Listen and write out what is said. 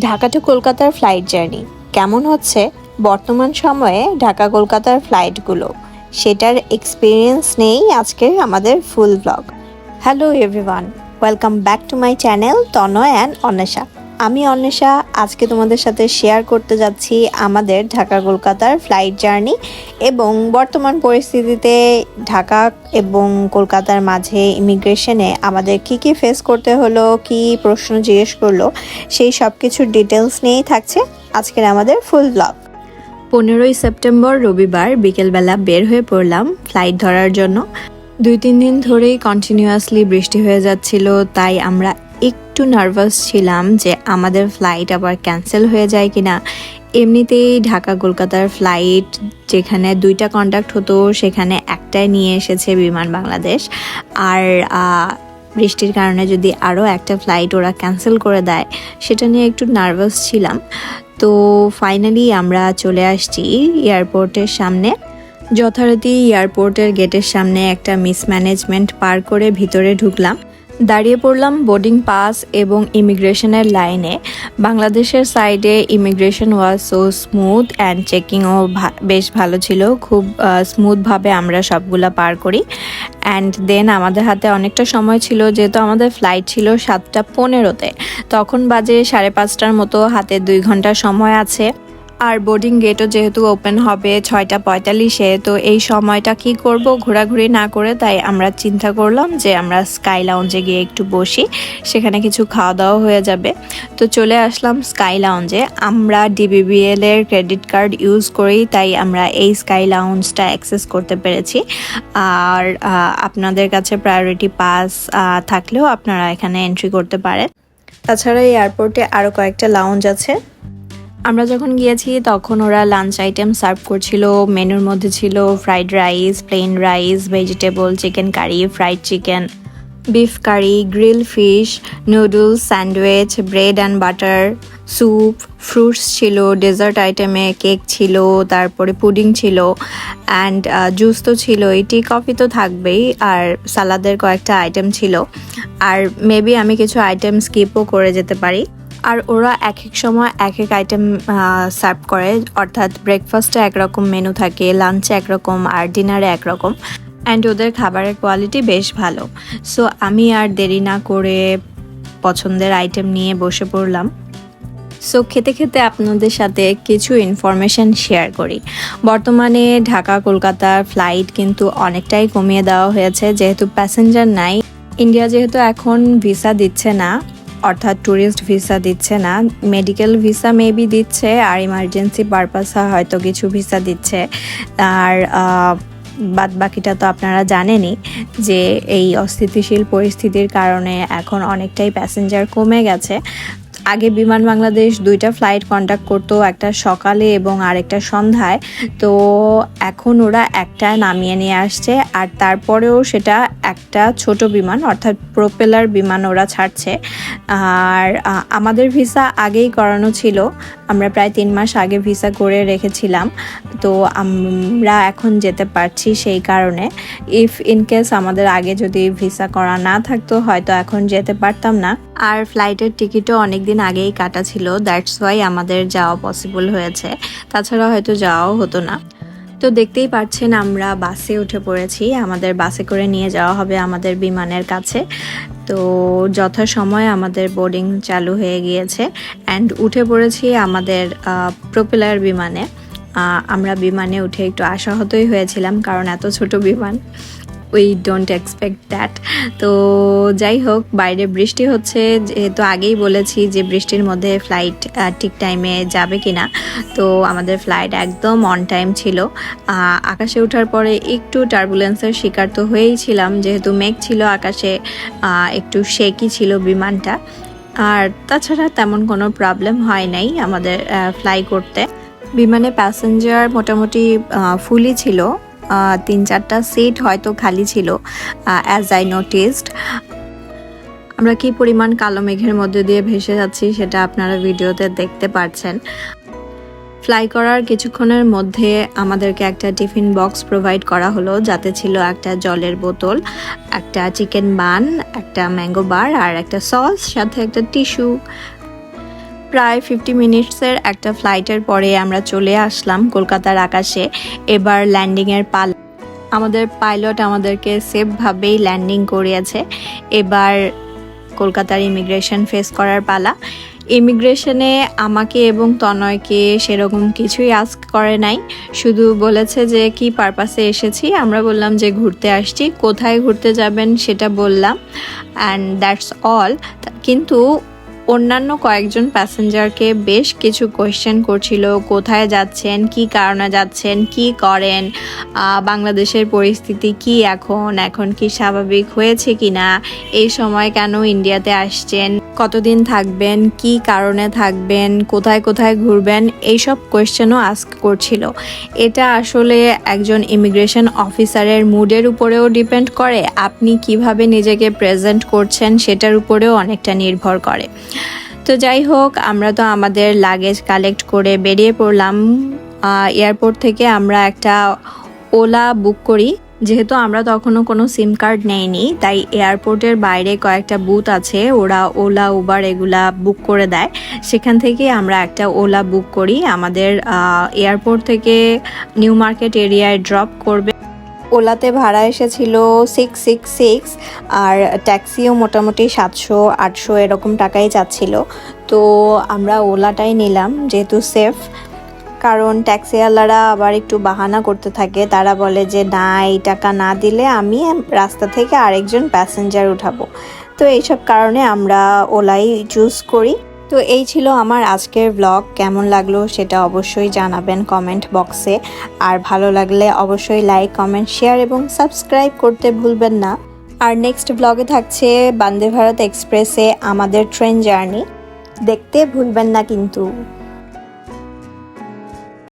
Dhaka to কলকাতার flight journey কেমন হচ্ছে? বর্তমান সময়ে ঢাকা কলকাতার ফ্লাইটগুলো সেটার এক্সপিরিয়েন্স নেই আজকের আমাদের full blog hello everyone welcome back to my channel Tanay and Anwesha আমি অন্বেষা, আজকে তোমাদের সাথে শেয়ার করতে যাচ্ছি আমাদের ঢাকা কলকাতার ফ্লাইট জার্নি এবং বর্তমান পরিস্থিতিতে ঢাকা এবং কলকাতার মাঝে ইমিগ্রেশনে আমাদের কি কি ফেস করতে হলো, কি প্রশ্ন জিজ্ঞেস করল, সেই সব কিছুর ডিটেলস নিয়েই থাকছে আজকের আমাদের ফুল ব্লগ পনেরোই সেপ্টেম্বর রবিবার বিকেলবেলা বের হয়ে পড়লাম ফ্লাইট ধরার জন্য। দুই তিন দিন ধরেই কন্টিনিউয়াসলি বৃষ্টি হয়ে যাচ্ছিল, তাই আমরা একটু নার্ভাস ছিলাম যে আমাদের ফ্লাইট আবার ক্যান্সেল হয়ে যায় কিনা। এমনিতেই ঢাকা কলকাতার ফ্লাইট যেখানে দুইটা কন্ট্যাক্ট হতো, সেখানে একটাই নিয়ে এসেছে বিমান বাংলাদেশ। আর বৃষ্টির কারণে যদি আরও একটা ফ্লাইট ওরা ক্যান্সেল করে দেয়, সেটা নিয়ে একটু নার্ভাস ছিলাম। তো ফাইনালি আমরা চলে আসছি এয়ারপোর্টের সামনে। যথারীতি এয়ারপোর্টের গেটের সামনে একটা মিসম্যানেজমেন্ট পার করে ভিতরে ঢুকলাম। দাঁড়িয়ে পড়লাম বোর্ডিং পাস এবং ইমিগ্রেশনের লাইনে। বাংলাদেশের সাইডে immigration was so smooth and চেকিংও বেশ ভালো ছিল। খুব স্মুথভাবে আমরা সবগুলা পার করি। অ্যান্ড দেন আমাদের হাতে অনেকটা সময় ছিল, যেহেতু আমাদের ফ্লাইট ছিল সাতটা পনেরোতে। তখন বাজে সাড়ে পাঁচটার মতো, হাতে দুই ঘণ্টা সময় আছে। আর বোর্ডিং গেটও যেহেতু ওপেন হবে ছয়টা পঁয়তাল্লিশে, তো এই সময়টা কি করব? ঘোরাঘুরি না করে, তাই আমরা চিন্তা করলাম যে আমরা স্কাই লাউঞ্জে গিয়ে একটু বসি, সেখানে কিছু খাওয়া দাওয়া হয়ে যাবে। তো চলে আসলাম স্কাই লাউঞ্জে আমরা ডিবিবিএল এর ক্রেডিট কার্ড ইউজ করি, তাই আমরা এই স্কাই লাউঞ্জটা অ্যাক্সেস করতে পেরেছি। আর আপনাদের কাছে প্রায়োরিটি পাস থাকলেও আপনারা এখানে এন্ট্রি করতে পারেন। তাছাড়া এই এয়ারপোর্টে আরও কয়েকটা লাউঞ্জ আছে। আমরা যখন গিয়েছি, তখন ওরা লাঞ্চ আইটেম সার্ভ করছিল। মেনুর মধ্যে ছিল fried rice plain rice vegetable chicken curry fried chicken beef curry grill fish noodles sandwich bread and butter soup fruits ছিল ডেজার্ট আইটেমে কেক ছিল, তারপরে পুডিং ছিল অ্যান্ড জুস তো ছিলই টি কফি তো থাকবেই, আর সালাদের কয়েকটা আইটেম ছিল। আর মেবি আমি কিছু আইটেম স্কিপও করে যেতে পারি। আর ওরা এক এক সময় এক এক আইটেম সার্ভ করে। অর্থাৎ ব্রেকফাস্টে একরকম মেনু থাকে লাঞ্চে একরকম, আর ডিনারে একরকম। অ্যান্ড ওদের খাবারের কোয়ালিটি বেশ ভালো। সো আমি আর দেরি না করে পছন্দের আইটেম নিয়ে বসে পড়লাম। সো খেতে খেতে আপনাদের সাথে কিছু ইনফরমেশন শেয়ার করি। বর্তমানে ঢাকা কলকাতার ফ্লাইট কিন্তু অনেকটাই কমিয়ে দেওয়া হয়েছে। যেহেতু প্যাসেঞ্জার নাই ইন্ডিয়া যেহেতু এখন ভিসা দিচ্ছে না অর্থাৎ ট্যুরিস্ট ভিসা দিচ্ছে না। মেডিকেল ভিসা মেবি দিচ্ছে, আর ইমার্জেন্সি পারপাসে হয়তো কিছু ভিসা দিচ্ছে। আর বাদ বাকিটা তো আপনারা জানেনই যে এই অস্থিতিশীল পরিস্থিতির কারণে এখন অনেকটাই প্যাসেঞ্জার কমে গেছে। আগে বিমান বাংলাদেশ দুইটা ফ্লাইট কন্ট্যাক্ট করতো, একটা সকালে এবং আরেকটা সন্ধ্যায়। তো এখন ওরা একটা নামিয়ে নিয়ে আসছে, আর তারপরেও সেটা একটা ছোট বিমান, অর্থাৎ প্রোপেলার বিমান ওরা ছাড়ছে। আর আমাদের ভিসা আগেই করানো ছিল, আমরা প্রায় তিন মাস আগে ভিসা করে রেখেছিলাম। তো আমরা এখন যেতে পারছি সেই কারণে। ইফ ইন কেস আমাদের আগে যদি ভিসা করা না থাকতো, হয়তো এখন যেতে পারতাম না। আর ফ্লাইটের টিকিটও অনেক দিন আগেই কাটা ছিল দ্যাটস ওয়াই আমাদের যাওয়া পসিবল হয়েছে। তাছাড়া হয়তো যাওয়াও হতো না। তো দেখতেই পাচ্ছেন আমরা বাসে উঠে পড়েছি, আমাদের বাসে করে নিয়ে যাওয়া হবে আমাদের বিমানের কাছে। তো যথাসময়ে আমাদের বোর্ডিং চালু হয়ে গিয়েছে অ্যান্ড উঠে পড়েছি আমাদের প্রপেলার বিমানে। আমরা বিমানে উঠে একটু আশাহতই হয়েছিলাম, কারণ এত ছোট বিমান। উই ডোন্ট এক্সপেক্ট দ্যাট তো যাই হোক, বাইরে বৃষ্টি হচ্ছে, যেহেতু আগেই বলেছি যে বৃষ্টির মধ্যে ফ্লাইট ঠিক টাইমে যাবে কিনা। তো আমাদের ফ্লাইট একদম অন টাইম ছিল। আকাশে ওঠার পরে একটু টার্বুলেন্সের শিকার তো হয়েই ছিলাম, যেহেতু মেঘ ছিল আকাশে একটু শেকি ছিল বিমানটা। আর তাছাড়া তেমন কোনো প্রবলেম হয় নাই আমাদের ফ্লাই করতে। বিমানে প্যাসেঞ্জার মোটামুটি ফুলই ছিল। তিন চারটা সিট হয়তো খালি ছিল অ্যাজ আই নোটিসড আমরা কি পরিমাণ কালো মেঘের মধ্যে দিয়ে ভেসে যাচ্ছি সেটা আপনারা ভিডিওতে দেখতে পাচ্ছেন ফ্লাই করার কিছুক্ষণের মধ্যে আমাদেরকে একটা টিফিন বক্স প্রোভাইড করা হলো, যাতে ছিল একটা জলের বোতল, একটা চিকেন বান একটা ম্যাঙ্গো বার আর একটা সস সাথে একটা টিস্যু প্রায় ফিফটি মিনিটসের একটা ফ্লাইটের পরে আমরা চলে আসলাম কলকাতার আকাশে। এবার ল্যান্ডিংয়ের পাল আমাদের পাইলট আমাদেরকে সেফভাবেই ল্যান্ডিং করিয়েছে। এবার কলকাতার ইমিগ্রেশন ফেস করার পালা। ইমিগ্রেশনে আমাকে এবং তনয়কে সেরকম কিছুই আস্ক করে নাই। শুধু বলেছে যে, কি পারপাসে এসেছি? আমরা বললাম যে, ঘুরতে আসছি। কোথায় ঘুরতে যাবেন? সেটা বললাম। অ্যান্ড দ্যাটস অল কিন্তু অন্যান্য কয়েকজন প্যাসেঞ্জারকে বেশ কিছু কোয়েশ্চেন করছিল, কোথায় যাচ্ছেন, কি কারণে যাচ্ছেন, কি করেন বাংলাদেশের পরিস্থিতি কি এখন এখন কি স্বাভাবিক হয়েছে কি না এই সময় কেন ইন্ডিয়াতে আসছেন? কতদিন থাকবেন, কি কারণে থাকবেন, কোথায় কোথায় ঘুরবেন, এইসব কোয়েশ্চেনও আস্ক করছিল। এটা আসলে একজন ইমিগ্রেশন অফিসারের মুডের উপরেও ডিপেন্ড করে, আপনি কীভাবে নিজেকে প্রেজেন্ট করছেন সেটার উপরেও অনেকটা নির্ভর করে। তো যাই হোক, আমরা তো আমাদের লাগেজ কালেক্ট করে বেরিয়ে পড়লাম। এয়ারপোর্ট থেকে আমরা একটা ওলা বুক করি। যেহেতু আমরা তখনও কোনো সিম কার্ড নেইনি, তাই এয়ারপোর্টের বাইরে কয়েকটা বুথ আছে, ওরা ওলা উবার এগুলা বুক করে দেয়। সেখান থেকে আমরা একটা ওলা বুক করি। আমাদের এয়ারপোর্ট থেকে নিউ মার্কেট এরিয়ায় ড্রপ করবে। ওলাতে ভাড়া এসেছিল সিক্স সিক্স সিক্স আর ট্যাক্সিও মোটামুটি সাতশো, আটশো এরকম টাকাই চাচ্ছিল তো আমরা ওলাটাই নিলাম, যেহেতু সেফ কারণ ট্যাক্সিওয়ালারা আবার একটু বাহানা করতে থাকে। তারা বলে যে, না, এই টাকা না দিলে আমি রাস্তা থেকে আরেকজন প্যাসেঞ্জার উঠাবো। তো এইসব কারণে আমরা ওলাই চুজ করি। তো এই ছিল আমার আজকের ব্লগ কেমন লাগল সেটা অবশ্যই জানাবেন কমেন্ট বক্সে আর ভালো লাগলে অবশ্যই লাইক কমেন্ট শেয়ার এবং সাবস্ক্রাইব করতে ভুলবেন না। আর নেক্সট ব্লগে থাকছে বন্দে ভারত এক্সপ্রেসে আমাদের ট্রেন জার্নি দেখতে ভুলবেন না কিন্তু।